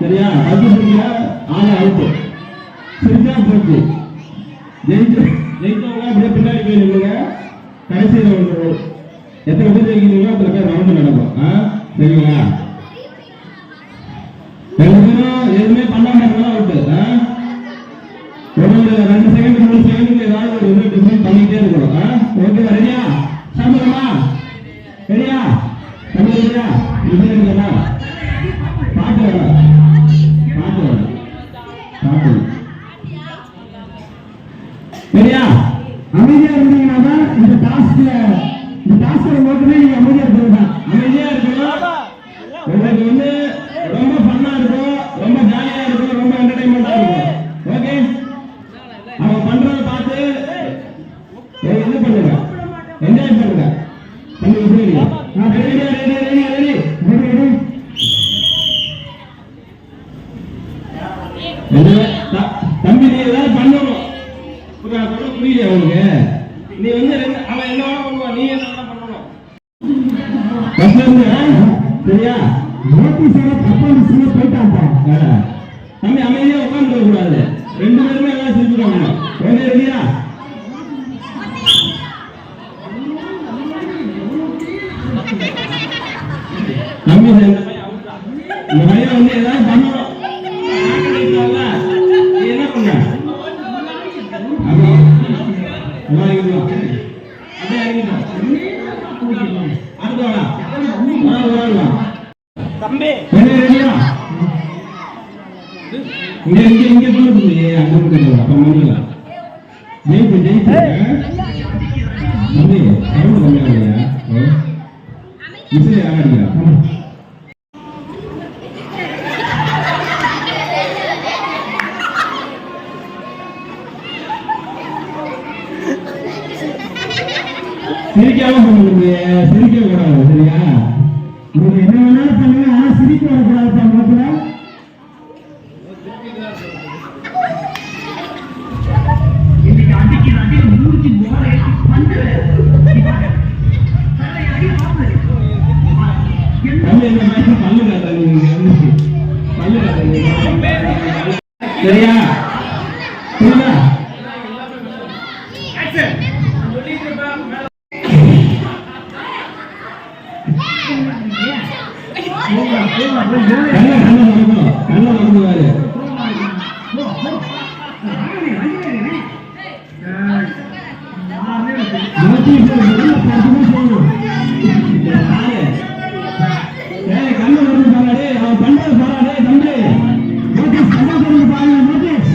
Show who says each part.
Speaker 1: சரியா? அது சரியா? ஆளை அவுட்டு சிரிச்சா போச்சு. ஜெயிச்சு ஜெயிச்சவங்க அப்படியே பின்னாடி போயிருக்கீங்க கடைசியில் ஒன்று எத்தனை பேர் ஜெயிக்கிறீங்களோ அத்தனை பேர் ரவுண்டு நடக்கும். ஆ? சரிங்களா? ரெண்டு பேரும் எதுவுமே பண்ணாம இருந்தாலும் அவுட்டு ஆ? ஒரு ரெண்டு செகண்ட் மூணு செகண்ட் ஏதாவது ஒரு இது டிஃபரெண்ட் பண்ணிக்கிட்டே இருக்கணும். ஆ? ஓகேவா ரெடியா நோக்கமே நீங்க அமைதியா இருக்கிறது தான் அமைதியா இருக்கணும். உங்களுக்கு வந்து ரொம்ப ஃபன்னா இருக்கும். ரொம்ப ஜாலியா இருக்கும். ரொம்ப என்டர்டைன்மெண்டா இருக்கும். ஓகே அவன் பண்றத பார்த்து இது பண்ணுங்க? என்ஜாய் பண்ணுங்க. பண்ணி விட்டுருங்க ready ready ready ready ready ready எதுவே த- தம்பி நீ ஏதாவது பண்ணணும். புரியுதா? அவனுக்கு நீ வந்து அவன் என்ன பண்ணுவான். நீ என்ன வேணா பண்ணணும் ஃபர்ஸ்ட்ல இருந்து தப்பா தம்பி அமைதியா உட்கார்ந்து கூடாது ரெண்டு பேருமே எல்லாம் செஞ்சுருவாங்க ஒண்ணு ரெடியா? தம்பி இந்த பையன் வந்து ஏதாவது பண்ணணும். என்ன பண்ண?
Speaker 2: தம்பி.
Speaker 1: ரெடி, ரெடியா? இங்க இங்க இங்க இல்லையே, அங்க இருக்கு அப்ப முடியல. ஜெயிப்பு ஜெயிப்பு. தம்பி சவுண்ட் கம்மியா விசில் யார் அடிக்கிறா? ஆமா. சிரிக்காம சிரிக்க கூடாது சரியா? சரியா? புரியுதா? கண்ண கண்ண நடக்கும் கண்ண நோட்டீஸ்